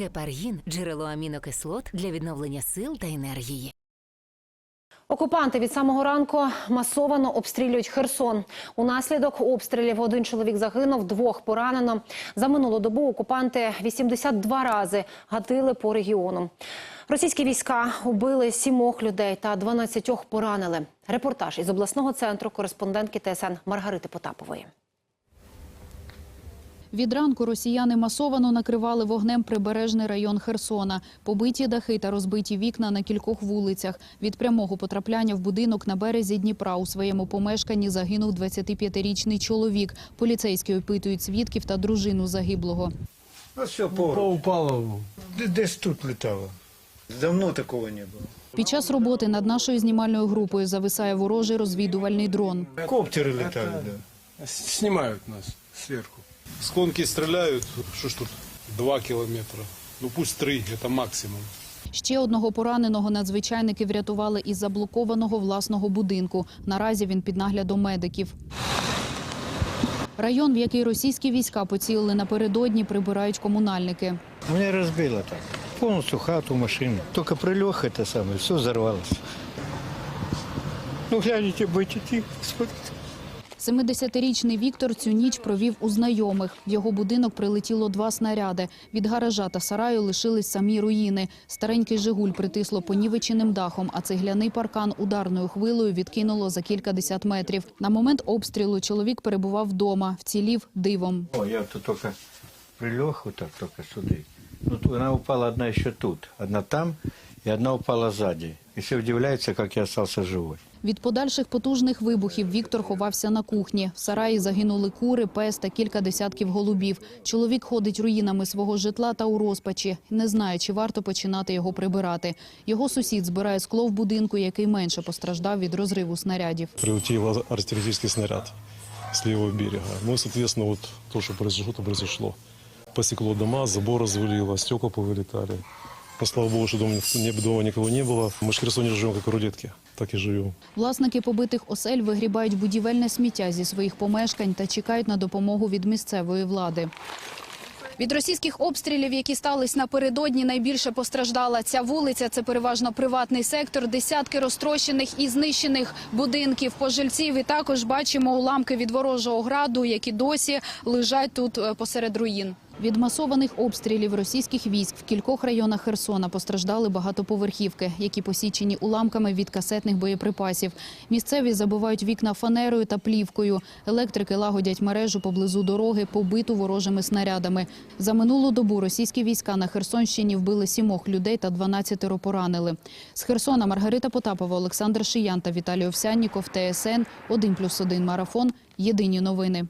Гепаргін джерело амінокислот для відновлення сил та енергії. Окупанти від самого ранку масовано обстрілюють Херсон. Унаслідок обстрілів один чоловік загинув, двох поранено. За минулу добу окупанти 82 рази гатили по регіону. Російські війська убили сімох людей та 12 поранили. Репортаж із обласного центру кореспондентки ТСН Маргарити Потапової. Від ранку росіяни масовано накривали вогнем прибережний район Херсона. Побиті дахи та розбиті вікна на кількох вулицях. Від прямого потрапляння в будинок на березі Дніпра у своєму помешканні загинув 25-річний чоловік. Поліцейські опитують свідків та дружину загиблого. Ну все, По поруч. Десь тут летало. Давно такого не було. Під час роботи над нашою знімальною групою зависає ворожий розвідувальний дрон. Коптери літали, да. С- нас сверху. С конки стреляют, что ж тут, два километра. Ну пусть три, это максимум. Ще одного пораненого надзвичайники врятували із заблокованого власного будинку. Наразі він під наглядом медиків. Район, в який російські війська поцілили напередодні, прибирають комунальники. Меня разбило так. Полностью хату, машину. Только прилег это самое, все взорвалось. Ну, глянете, будете тихо, смотрите. 70-річний Віктор цю ніч провів у знайомих. В його будинок прилетіло два снаряди. Від гаража та сараю лишились самі руїни. Старенький «Жигуль» притисло понівеченим дахом, а цегляний паркан ударною хвилою відкинуло за кількадесят метрів. На момент обстрілу чоловік перебував вдома, вцілів дивом. О, я тут только прилег вот так только сюда. Ну, тут она упала одна еще тут, одна там, и одна упала сзади. И все удивляются, как я остался живой. Від подальших потужних вибухів Віктор ховався на кухні. В сараї загинули кури, пес та кілька десятків голубів. Чоловік ходить руїнами свого житла та у розпачі. Не знає, чи варто починати його прибирати. Його сусід збирає скло в будинку, який менше постраждав від розриву снарядів. прилетел артиллерийский снаряд с левого берега. Ну соответственно, вот то, что произошло, то произошло. Посекло дома, забор развалило, стекла повылетали. Но, слава богу, что дома, дома никого не было. Мы ж в Херсоне живем, как в рулетке. Так и живем. Власники побитих осель вигрібають будівельне сміття зі своїх помешкань та чекають на допомогу від місцевої влади. Від російських обстрілів, які стались напередодні, найбільше постраждала ця вулиця. Це переважно приватний сектор, десятки розтрощених і знищених будинків, пожильців. І також бачимо уламки від ворожого граду, які досі лежать тут е, посеред руїн. Від масованих обстрілів російських військ в кількох районах Херсона постраждали багатоповерхівки, які посічені уламками від касетних боєприпасів. Місцеві забивають вікна фанерою та плівкою. Електрики лагодять мережу поблизу дороги, побиту ворожими снарядами. За минулу добу російські війська на Херсонщині вбили сімох людей та 12 поранили. З Херсона Маргарита Потапова, Олександр Шиян та Віталій Овсянніков, ТСН 1+,1 Марафон. Єдині новини.